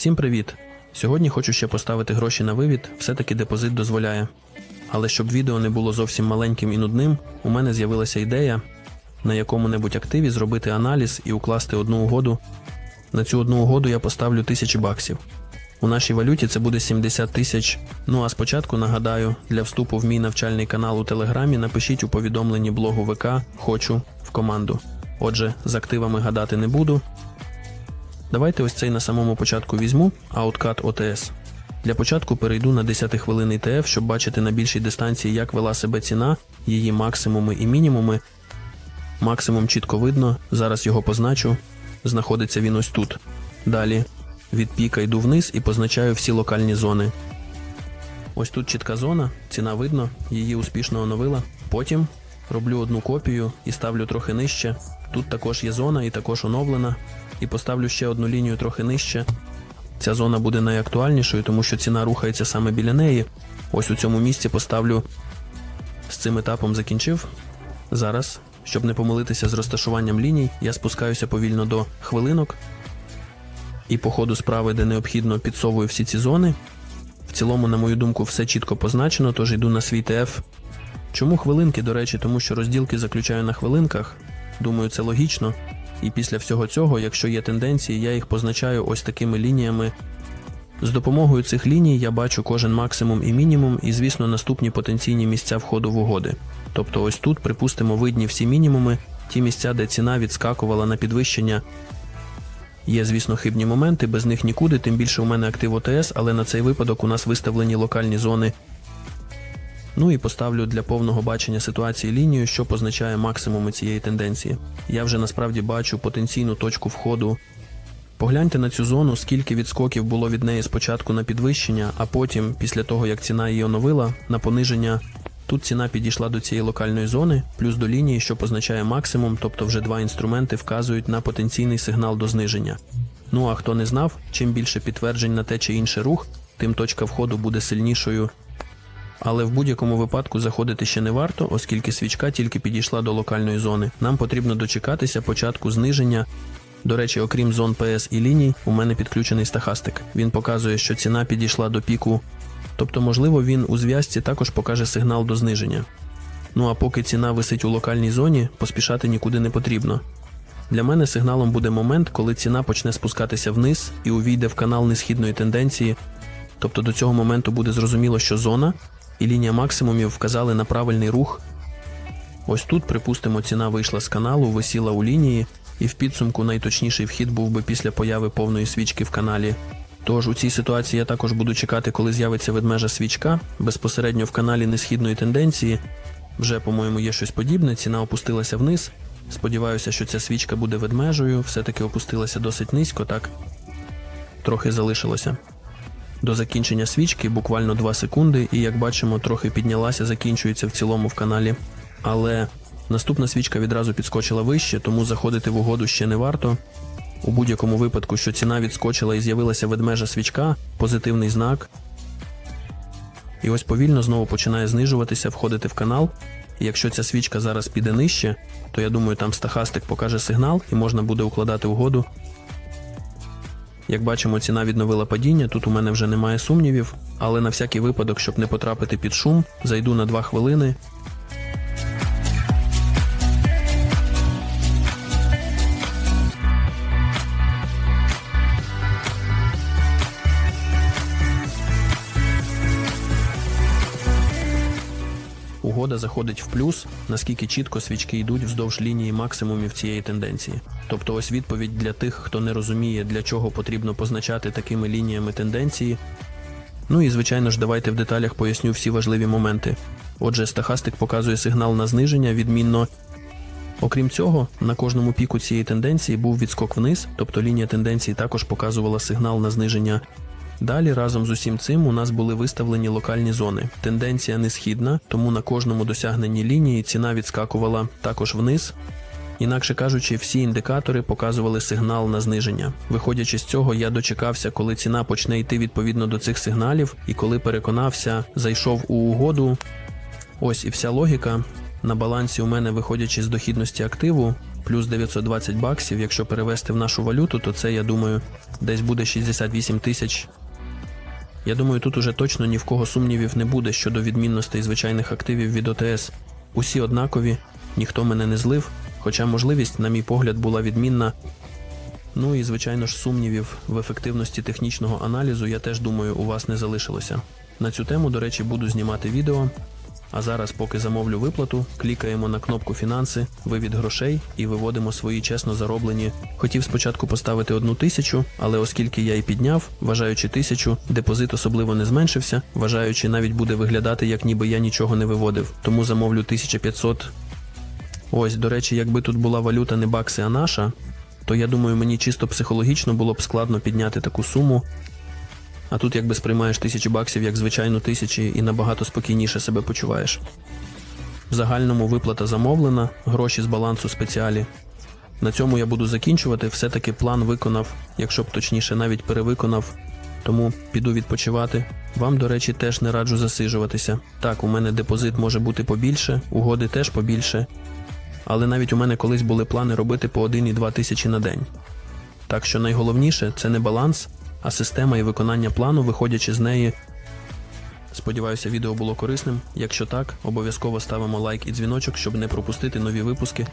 Всім привіт! Сьогодні хочу ще поставити гроші на вивід, все-таки депозит дозволяє. Але щоб відео не було зовсім маленьким і нудним, у мене з'явилася ідея на якому-небудь активі зробити аналіз і укласти одну угоду. На цю одну угоду я поставлю тисячі баксів. У нашій валюті це буде 70 тисяч. Ну а спочатку нагадаю, для вступу в мій навчальний канал у Телеграмі напишіть у повідомленні блогу ВК Хочу в команду. Отже, з активами гадати не буду. Давайте ось цей на самому початку візьму Outcut OTS. Для початку перейду на 10 хвилин ТФ, щоб бачити на більшій дистанції, як вела себе ціна, її максимуми і мінімуми. Максимум чітко видно, зараз його позначу. Знаходиться він ось тут. Далі від піка йду вниз і позначаю всі локальні зони. Ось тут чітка зона, ціна видно, її успішно оновила. Потім роблю одну копію і ставлю трохи нижче. Тут також є зона і також оновлена. І поставлю ще одну лінію трохи нижче. Ця зона буде найактуальнішою, тому що ціна рухається саме біля неї. Ось у цьому місці поставлю з цим етапом закінчив. Зараз, щоб не помилитися з розташуванням ліній, я спускаюся повільно до хвилинок і по ходу справи, де необхідно, підсовую всі ці зони. В цілому, на мою думку, все чітко позначено, тож йду на свій ТФ. Чому хвилинки, до речі, тому що розділки заключаю на хвилинках. Думаю, це логічно. І після всього цього, якщо є тенденції, я їх позначаю ось такими лініями. З допомогою цих ліній я бачу кожен максимум і мінімум, і, звісно, наступні потенційні місця входу в угоди. Тобто, ось тут, припустимо, видні всі мінімуми, ті місця, де ціна відскакувала на підвищення. Є, звісно, хибні моменти, без них нікуди, тим більше у мене актив ОТС, але на цей випадок у нас виставлені локальні зони. Ну і поставлю для повного бачення ситуації лінію, що позначає максимуми цієї тенденції. Я вже насправді бачу потенційну точку входу. Погляньте на цю зону, скільки відскоків було від неї спочатку на підвищення, а потім, після того як ціна її оновила, на пониження. Тут ціна підійшла до цієї локальної зони, плюс до лінії, що позначає максимум, тобто вже два інструменти вказують на потенційний сигнал до зниження. Ну а хто не знав, чим більше підтверджень на те чи інше рух, тим точка входу буде сильнішою. Але в будь-якому випадку заходити ще не варто, оскільки свічка тільки підійшла до локальної зони. Нам потрібно дочекатися початку зниження. До речі, окрім зон ПС і ліній, у мене підключений стахастик. Він показує, що ціна підійшла до піку. Тобто, можливо, він у зв'язці також покаже сигнал до зниження. Ну а поки ціна висить у локальній зоні, поспішати нікуди не потрібно. Для мене сигналом буде момент, коли ціна почне спускатися вниз і увійде в канал несхідної тенденції. Тобто до цього моменту буде зрозуміло, що зона і лінія максимумів вказали на правильний рух. Ось тут, припустимо, ціна вийшла з каналу, висіла у лінії, і в підсумку найточніший вхід був би після появи повної свічки в каналі. Тож у цій ситуації я також буду чекати, коли з'явиться ведмежа свічка безпосередньо в каналі несхідної тенденції. Вже, по-моєму, є щось подібне. Ціна опустилася вниз. Сподіваюся, що ця свічка буде ведмежою, все-таки опустилася досить низько, так трохи залишилося. До закінчення свічки буквально 2 секунди, і як бачимо, трохи піднялася, закінчується в цілому в каналі. Але наступна свічка відразу підскочила вище, тому заходити в угоду ще не варто. У будь-якому випадку, що ціна відскочила і з'явилася ведмежа свічка, позитивний знак. І ось повільно знову починає знижуватися, входити в канал. І якщо ця свічка зараз піде нижче, то я думаю, там стахастик покаже сигнал і можна буде укладати угоду. Як бачимо, ціна відновила падіння, тут у мене вже немає сумнівів, але на всякий випадок, щоб не потрапити під шум, зайду на 2 хвилини. Угода заходить в плюс, наскільки чітко свічки йдуть вздовж лінії максимумів цієї тенденції. Тобто, ось відповідь для тих, хто не розуміє, для чого потрібно позначати такими лініями тенденції. Ну і звичайно ж, давайте в деталях поясню всі важливі моменти. Отже, стахастик показує сигнал на зниження відмінно. Окрім цього, на кожному піку цієї тенденції був відскок вниз, тобто лінія тенденції також показувала сигнал на зниження. Далі разом з усім цим у нас були виставлені локальні зони. Тенденція не східна, тому на кожному досягненні лінії ціна відскакувала також вниз. Інакше кажучи, всі індикатори показували сигнал на зниження. Виходячи з цього, я дочекався, коли ціна почне йти відповідно до цих сигналів, і коли переконався, зайшов у угоду. Ось і вся логіка. На балансі у мене, виходячи з дохідності активу, плюс 920 баксів. Якщо перевести в нашу валюту, то це, я думаю, десь буде 68 тисяч. Я думаю, тут уже точно ні в кого сумнівів не буде щодо відмінностей звичайних активів від ОТС. Усі однакові, ніхто мене не злив, хоча можливість, на мій погляд, була відмінна. Ну і звичайно ж сумнівів в ефективності технічного аналізу я теж думаю у вас не залишилося. На цю тему, до речі, буду знімати відео. А зараз, поки замовлю виплату, клікаємо на кнопку Фінанси, вивід грошей і виводимо свої чесно зароблені. Хотів спочатку поставити одну тисячу, але оскільки я і підняв, вважаючи тисячу, депозит особливо не зменшився, вважаючи, навіть буде виглядати, як ніби я нічого не виводив. Тому замовлю 1500. Ось, до речі, якби тут була валюта не бакси, а наша, то я думаю, мені чисто психологічно було б складно підняти таку суму. А тут якби сприймаєш тисячі баксів як звичайну тисячі і набагато спокійніше себе почуваєш. В загальному виплата замовлена, гроші з балансу спеціалі. На цьому я буду закінчувати. Все-таки план виконав, якщо б точніше навіть перевиконав. Тому піду відпочивати. Вам, до речі, теж не раджу засиджуватися. Так, у мене депозит може бути побільше, угоди теж побільше. Але навіть у мене колись були плани робити по 1-2 тисячі на день. Так що найголовніше це не баланс, а система і виконання плану, виходячи з неї. Сподіваюся, відео було корисним. Якщо так, обов'язково ставимо лайк і дзвіночок, щоб не пропустити нові випуски.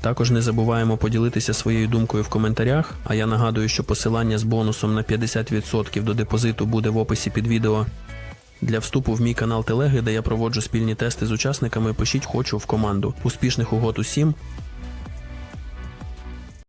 Також не забуваємо поділитися своєю думкою в коментарях. А я нагадую, що посилання з бонусом на 50% до депозиту буде в описі під відео. Для вступу в мій канал Телеги, де я проводжу спільні тести з учасниками, пишіть хочу в команду. Успішних угод усім